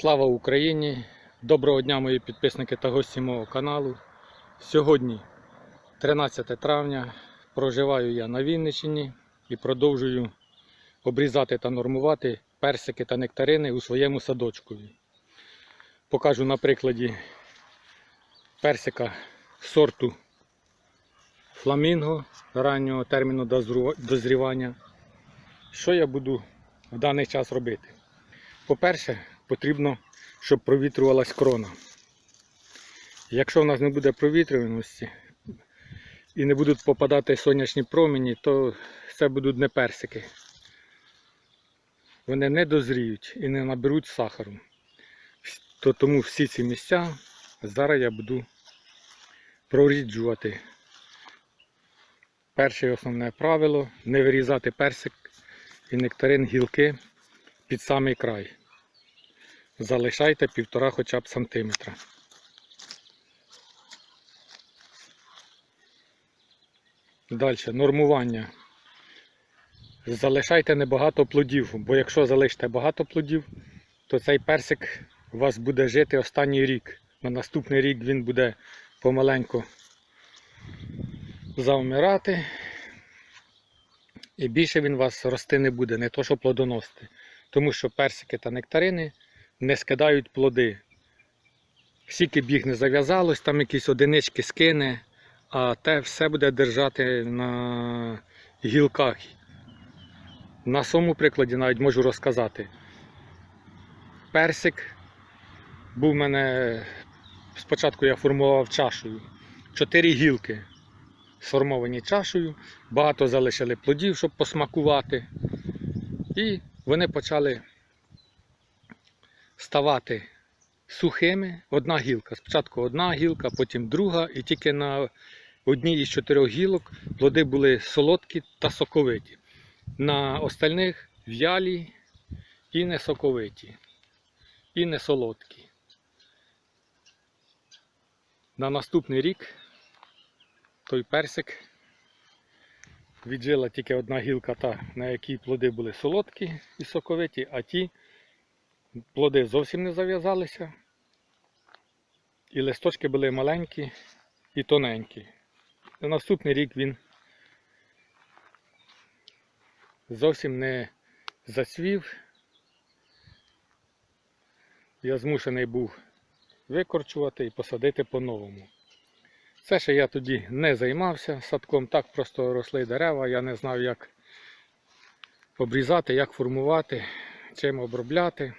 Слава Україні! Доброго дня, мої підписники та гості мого каналу. Сьогодні 13 травня. Проживаю я на Вінниччині і продовжую обрізати та нормувати персики та нектарини у своєму садочкові. Покажу на прикладі персика сорту фламінго раннього терміну дозрівання. Що я буду в даний час робити? По-перше, потрібно, щоб провітрювалась крона. Якщо в нас не буде провітрюваності і не будуть попадати сонячні промені, то це будуть не персики. Вони не дозріють і не наберуть сахару. То тому всі ці місця зараз я буду проріджувати. Перше основне правило не вирізати персик і нектарин гілки під самий край. Залишайте півтора хоча б сантиметра. Далі, нормування. Залишайте небагато плодів, бо якщо залишите багато плодів, то цей персик у вас буде жити останній рік. На наступний рік він буде помаленьку завмирати. І більше він у вас рости не буде, не то що плодоносити. Тому що персики та нектарини не скидають плоди. Скільки б їх не зав'язалось, там якісь одинички скине, а те все буде держати на гілках. На своєму прикладі навіть можу розказати. Персик був в мене, спочатку я формував чашею. Чотири гілки сформовані чашею, багато залишили плодів, щоб посмакувати. І вони почали ставати сухими. Одна гілка. Спочатку одна гілка, потім друга, і тільки на одній із чотирьох гілок плоди були солодкі та соковиті. На остальних в'ялі і не соковиті, і не солодкі. На наступний рік той персик віджила тільки одна гілка, та, на якій плоди були солодкі і соковиті, а ті плоди зовсім не зав'язалися. І листочки були маленькі і тоненькі. На наступний рік він зовсім не зацвів. Я змушений був викорчувати і посадити по-новому. Це ще я тоді не займався садком, так просто росли дерева, я не знав, як обрізати, як формувати, чим обробляти.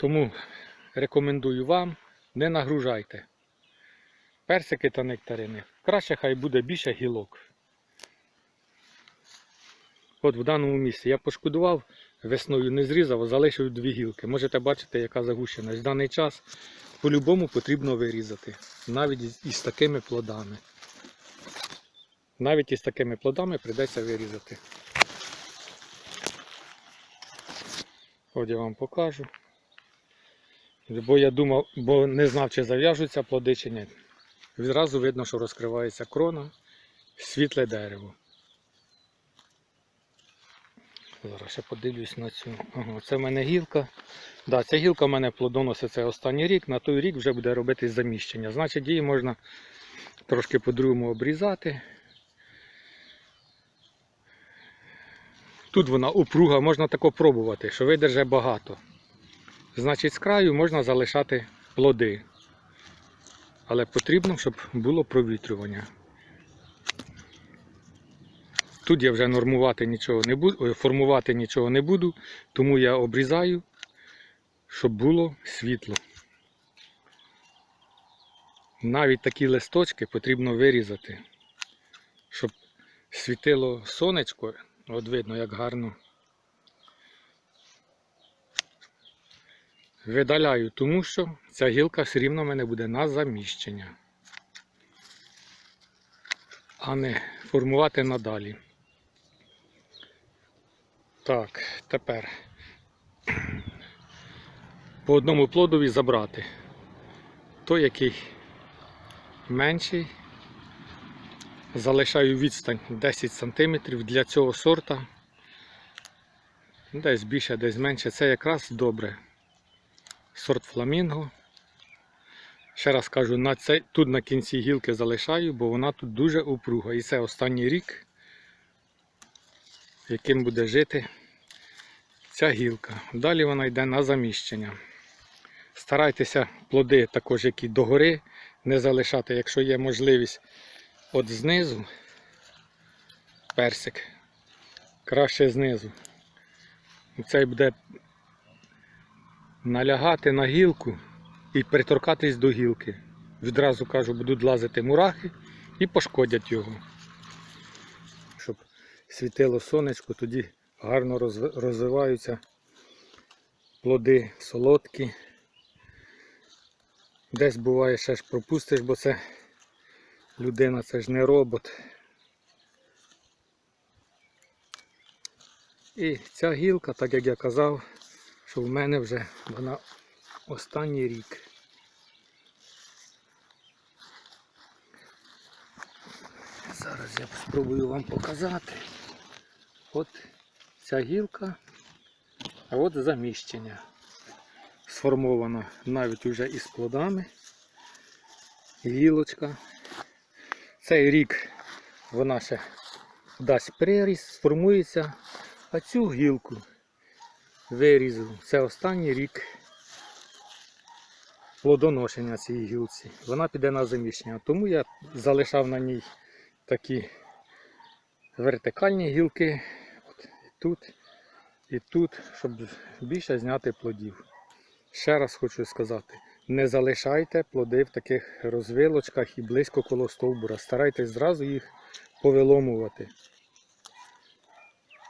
Тому рекомендую вам, не нагружайте. Персики та нектарини. Краще хай буде більше гілок. От в даному місці я пошкодував, весною не зрізав, залишив дві гілки. Можете бачити, яка загущеність. В даний час по-любому потрібно вирізати. Навіть із такими плодами. Навіть із такими плодами прийдеться вирізати. От я вам покажу. Бо я думав, бо не знав, чи зав'яжуться плоди, чи ні. Відразу видно, що розкривається крона, світле дерево. Зараз ще подивлюсь на цю. Ага, це в мене гілка. Да, ця гілка в мене плодоносить це останній рік, на той рік вже буде робити заміщення. Значить, її можна трошки по-другому обрізати. Тут вона упруга, можна тако пробувати, що видерже багато. Значить, з краю можна залишати плоди. Але потрібно, щоб було провітрювання. Тут я вже нормувати нічого не буду, формувати нічого не буду, тому я обрізаю, щоб було світло. Навіть такі листочки потрібно вирізати, щоб світило сонечко, от видно, як гарно. Видаляю, тому що ця гілка все рівно в мене буде на заміщення, а не формувати надалі. Так, тепер по одному плодові забрати. Той, який менший, залишаю відстань 10 см для цього сорта. Десь більше, десь менше. Це якраз добре. Сорт фламінго. Ще раз кажу, на цей, тут на кінці гілки залишаю, бо вона тут дуже упруга. І це останній рік, яким буде жити ця гілка. Далі вона йде на заміщення. Старайтеся плоди також, які догори, не залишати, якщо є можливість от знизу персик. Краще знизу. Цей буде налягати на гілку і приторкатись до гілки. Відразу кажу, будуть лазити мурахи і пошкодять його. Щоб світило сонечко, тоді гарно розвиваються плоди солодкі. Десь буває ще ж пропустиш, бо це людина, це ж не робот. І ця гілка, так як я казав, що в мене вже вона останній рік. Зараз я спробую вам показати. От ця гілка, а от заміщення. Сформована навіть вже із плодами. Гілочка. Цей рік вона ще дасть приріст, сформується, а цю гілку вирізу. Це останній рік плодоношення цієї гілці. Вона піде на заміщення. Тому я залишав на ній такі вертикальні гілки. От, і тут, і тут, щоб більше зняти плодів. Ще раз хочу сказати, не залишайте плоди в таких розвилочках і близько коло стовбура. Старайтесь зразу їх повиломувати.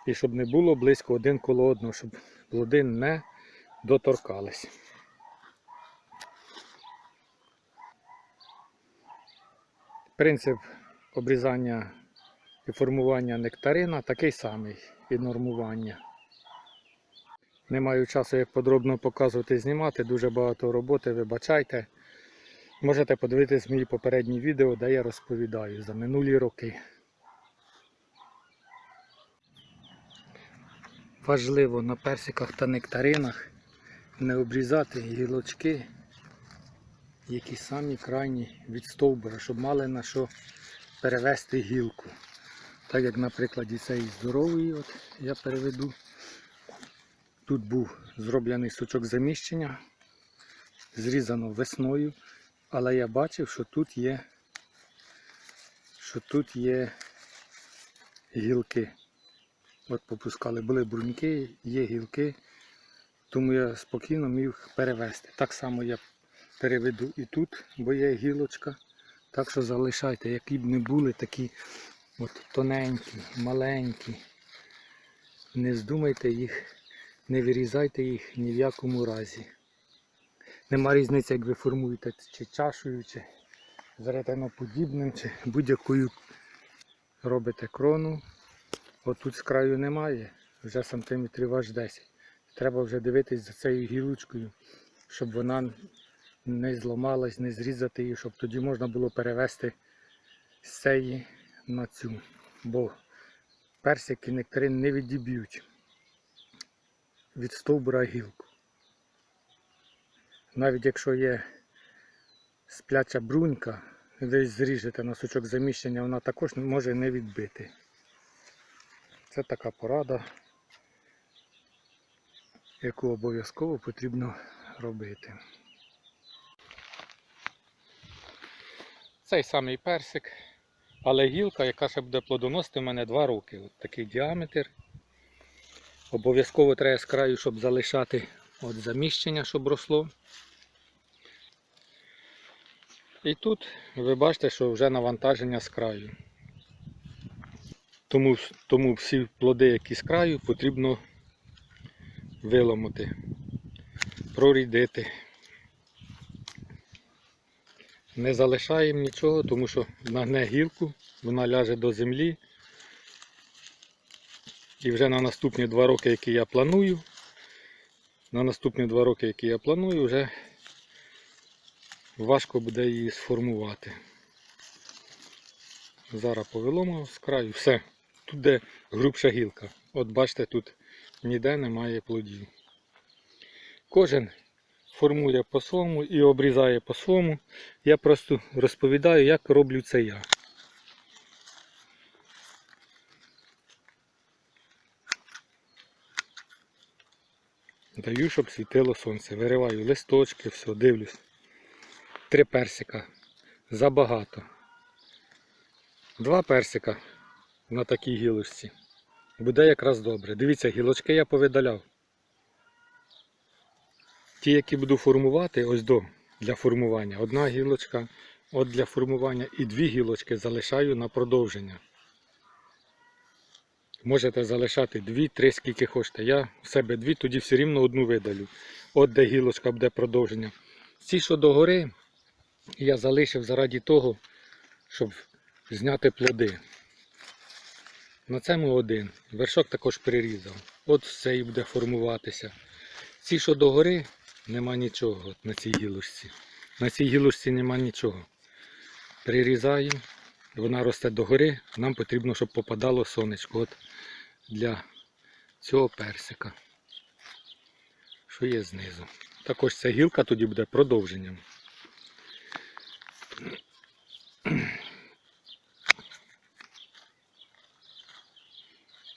І щоб не було близько один коло одного, щоб плоди не доторкались. Принцип обрізання і формування нектарина такий самий і нормування. Не маю часу як подробно показувати і знімати, дуже багато роботи, вибачайте. Можете подивитись мої попередні відео, де я розповідаю за минулі роки. Важливо на персиках та нектаринах не обрізати гілочки, які самі крайні від стовбура, щоб мали на що перевести гілку. Так як на прикладі цієї здорової, от я переведу. Тут був зроблений сучок заміщення, зрізано весною, але я бачив, що тут є, що тут є гілки. От попускали, були бруньки, є гілки, тому я спокійно міг перевести. Так само я переведу і тут, бо є гілочка. Так що залишайте, які б не були такі от тоненькі, маленькі. Не здумайте їх, не вирізайте їх ні в якому разі. Нема різниці, як ви формуєте чи чашею, чи веретеноподібним, чи будь-якою робите крону. Отут з краю немає, вже сантиметрів аж 10. Треба вже дивитись за цією гілочкою, щоб вона не зламалась, не зрізати її, щоб тоді можна було перевести з цієї на цю. Бо персики нектарин не відіб'ють від стовбура гілку. Навіть якщо є спляча брунька, десь зріжете на заміщення, вона також може не відбити. Це така порада, яку обов'язково потрібно робити. Цей самий персик, але гілка, яка ще буде плодоносити в мене 2 роки. От такий діаметр. Обов'язково треба з краю, щоб залишати от заміщення, щоб росло. І тут ви бачите, що вже навантаження з краю. Тому, тому всі плоди, які з краю, потрібно виламати, прорідити. Не залишаємо нічого, тому що нагне гілку, вона ляже до землі. І вже на наступні два роки, які я планую, на наступні два роки, які я планую, вже важко буде її сформувати. Зараз повиломав з краю, все. Тут де грубша гілка. От бачите, тут ніде немає плодів. Кожен формує по-своєму і обрізає по-своєму. Я просто розповідаю, як роблю це я. Даю, щоб світило сонце. Вириваю листочки, все, дивлюсь. Три персика. Забагато. Два персика на такій гілочці. Буде якраз добре. Дивіться, гілочки я повидаляв. Ті, які буду формувати, ось до для формування. Одна гілочка от для формування і дві гілочки залишаю на продовження. Можете залишати дві, три, скільки хочете. Я в себе дві, тоді все рівно одну видалю. От де гілочка буде продовження. Ці, що догори, я залишив заради того, щоб зняти плоди. На цьому один. Вершок також прирізав. От все і буде формуватися. Ці, що догори, нема нічого от на цій гілочці. На цій гілочці нема нічого. Прирізаю, вона росте догори, нам потрібно, щоб попадало сонечко. От для цього персика, що є знизу. Також ця гілка тоді буде продовженням.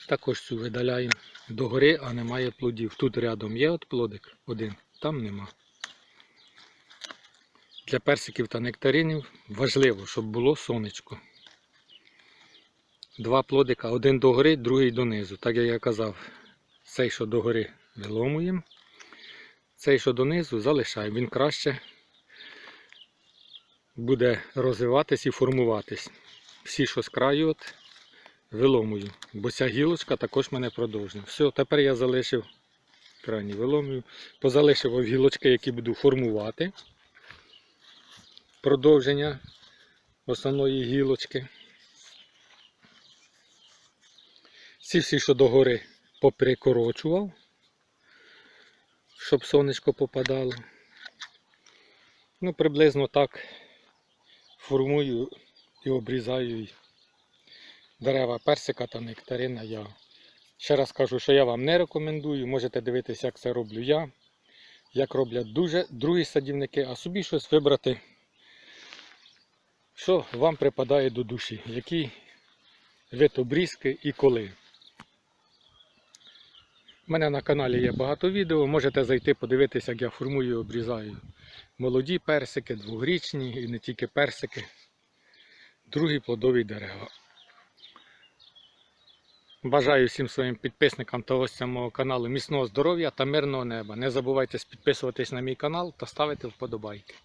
Також цю видаляємо догори, а немає плодів. Тут рядом є от плодик один, там нема. Для персиків та нектаринів важливо, щоб було сонечко. Два плодика, один догори, другий донизу. Так як я казав, цей, що догори, виломуємо. Цей, що донизу, залишаємо. Він краще буде розвиватись і формуватись. Всі, що з краю, от, виломую. Бо ця гілочка також мене продовжує. Все, тепер я залишив крайні виломую. Позалишив гілочки, які буду формувати. Продовження основної гілочки. Ці всі, що догори поприкорочував, щоб сонечко попадало. Ну, приблизно так формую і обрізаю дерева персика та нектарина я. Ще раз кажу, що я вам не рекомендую. Можете дивитися, як це роблю я. Як роблять дуже другі садівники, а собі щось вибрати, що вам припадає до душі, який вид обрізки і коли. У мене на каналі є багато відео, можете зайти подивитися, як я формую і обрізаю молоді персики, двогрічні і не тільки персики, другі плодові дерева. Бажаю всім своїм підписникам та гостям мого каналу міцного здоров'я та мирного неба. Не забувайте підписуватись на мій канал та ставити вподобайки.